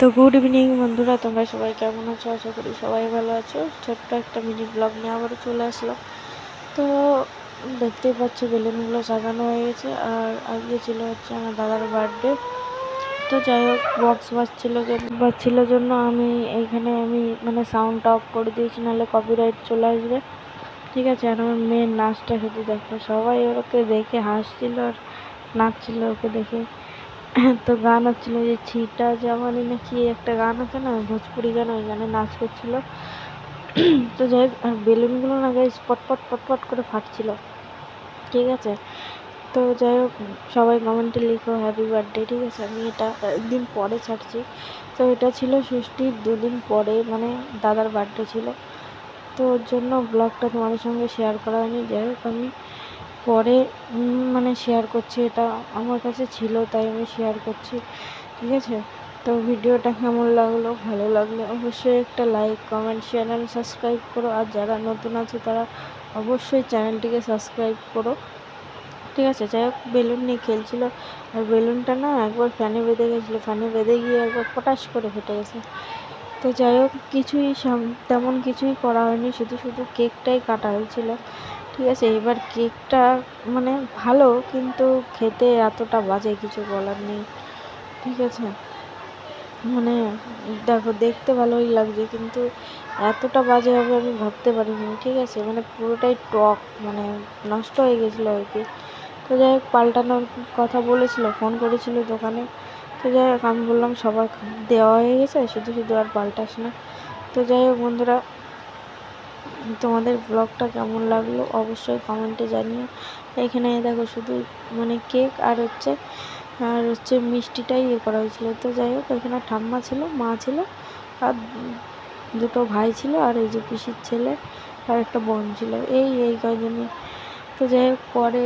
তো good evening বন্ধুরা, তোমরা সবাই কেমন আছো? আশা করি সবাই ভালো আছো। ছোট্ট একটা মিনি ব্লগ নিয়ে আবারও চলে আসলাম। তো দেখতেই পাচ্ছ, বেলুনগুলো সাজানো হয়ে গেছে। আর আজকে ছিল হচ্ছে আমার দাদার বার্থডে তো যাই হোক বক্স বাজছিল বাজছিল জন্য আমি এইখানে আমি মানে সাউন্ড অফ করে দিয়েছি, নাহলে কপিরাইট চলে আসবে। ঠিক আছে, আর আমার মেয়ের নাচটা শুধু দেখো। সবাই ওকে দেখে হাসছিল আর নাচছিল ওকে দেখে। তো গান হচ্ছিল যে ছিটা জামানি না কি একটা গান আছে না, ভোজপুরি গান, ওই গানে নাচ করছিল। তো যাই হোক, আর বেলুনগুলো না গাইজ পটপট পটপট করে ফাটছিল। ঠিক আছে? তো যাই হোক, সবাই কমেন্টে লিখো হ্যাপি বার্থডে ঠিক আছে? আমি এটা একদিন পরে ছাড়ছি। তো এটা ছিল ষষ্ঠীর দুদিন পরে মানে দাদার বার্থডে ছিল। তো ওর জন্য ব্লগটা তোমাদের সঙ্গে শেয়ার করা হয়নি। যাই হোক, আমি পরে মানে শেয়ার করছি, এটা আমার কাছে ছিল, তাই আমি শেয়ার করছি, ঠিক আছে? তো ভিডিওটা কেমন লাগল? ভালো লাগলে অবশ্যই একটা like comment share and subscribe করো। আর যারা নতুন আছে, তারা অবশ্যই চ্যানেলটিকে সাবস্ক্রাইব করো। ঠিক আছে? যাই হোক, বেলুন নিয়ে খেলছিল। আর বেলুনটা না একবার ফ্যানে বেঁধে গেছিল। ফ্যানে বেঁধে গিয়ে একবার পটাশ করে ফেটে গেছে। তো যাই হোক, কিছুই তেমন কিছুই করা হয়নি। শুধু শুধু কেকটাই কাটা হয়েছিল। ঠিক আছে, এবার কেকটা মানে ভালো, কিন্তু খেতে এতটা বাজে কিছু বলার নেই, ঠিক আছে? মানে দেখো, দেখতে ভালোই লাগছে, কিন্তু এতটা বাজে হবে আমি ভাবতে পারিনি, ঠিক আছে? মানে পুরোটাই টক মানে নষ্ট হয়ে গেছিল আর কি। তো যাই হোক, পাল্টানোর কথা বলেছিল, ফোন করেছিল দোকানে। তো যাই হোক, আমি বললাম, সবার দেওয়া হয়ে গেছে, শুধু শুধু আর পাল্টাস না। তো যাই হোক, বন্ধুরা তোমাদের ব্লগটা কেমন লাগল অবশ্যই কমেন্টে জানিও। এখানে দেখো শুধু মানে কেক আর হচ্ছে আর হচ্ছে মিষ্টিটাই ইয়ে করা হয়েছিল। তো যাই হোক, এখানে ঠাম্মা ছিল, মা ছিল, আর দুটো ভাই ছিল, আর এই যে পিসির ছেলে আর একটা বোন ছিল। এই এই কয়জনই। তো যাই হোক, পরে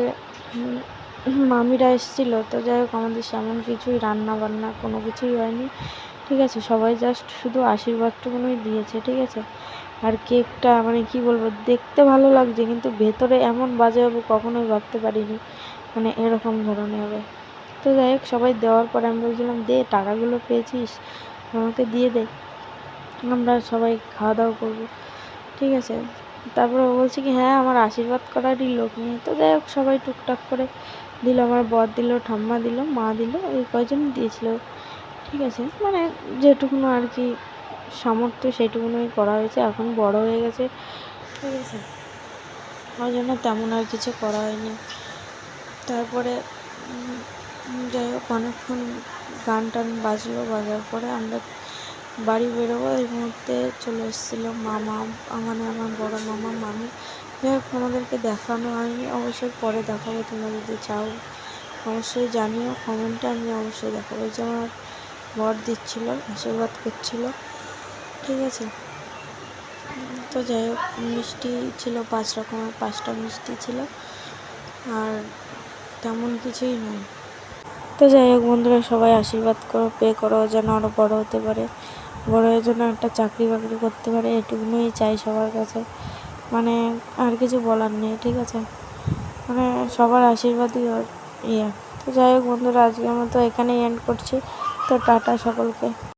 মামিরা এসেছিল। তো যাই হোক, আমাদের সেমন কিছুই রান্না বান্না কোনো কিছুই হয়নি। ঠিক আছে, সবাই জাস্ট শুধু আশীর্বাদটুকুনই দিয়েছে, ঠিক আছে? আর কেকটা মানে কি বলব, দেখতে ভালো লাগছে, কিন্তু ভেতরে এমন বাজে হবে, কখনোই ভাবতে পারিনি। মানে এরকম ধরনের হবে। তো যাই হোক, সবাই দেওয়ার পরে আমি বলছিলাম, দে, টাকাগুলো পেয়েছিস, আমাকে দিয়ে দে। আমরা সবাই খাওয়া দাওয়া করব। ঠিক আছে। তারপরে ও বলছে কি হ্যাঁ আমার আশীর্বাদ করারই লোক নেই তো যাই হোক, সবাই টুকটাক করে দিল, আমার বর দিল, ঠাম্মা দিল, মা দিল, এই কয়জন দিয়েছিল। ঠিক আছে। মানে যেটুকুনো আর কি সামর্থ্য সেইটুকুনই করা হয়েছে, এখন বড় হয়ে গেছে। ঠিক আছে? ওই জন্য তেমন আর কিছু করা হয়নি। তারপরে যাই হোক, অনেকক্ষণ গান টান বাজলো, বাজার পরে আমরা বাড়ি বেরোবো। এই মুহূর্তে চলে এসেছিল মামা, আমার আমার বড় মামা, মামি। যাই হোক তোমাদেরকে দেখানো হয়নি। অবশ্যই পরে দেখাবো, তোমরা যদি চাও। অবশ্যই জানিও, কমেন্টে আমি অবশ্যই দেখাবো। যে আমার বর দিচ্ছিল, আশীর্বাদ করছিল। ঠিক আছে। তো যাই হোক, মিষ্টি ছিল পাঁচ রকমের পাঁচটা মিষ্টি ছিল। আর তেমন কিছুই নয়। তো যাই হোক বন্ধুরা, সবাই আশীর্বাদ করো, পে করো, যেন আরও বড় হতে পারে। বড় হয়ে যেন একটা চাকরি বাকরি করতে পারে, এটুকুনই চাই সবার কাছে। মানে আর কিছু বলার নেই, ঠিক আছে? মানে সবার আশীর্বাদই ইয়ে। তো যাই হোক বন্ধুরা, আজকের মতো এখানেই এন্ড করছি। তো টাটা সকলকে।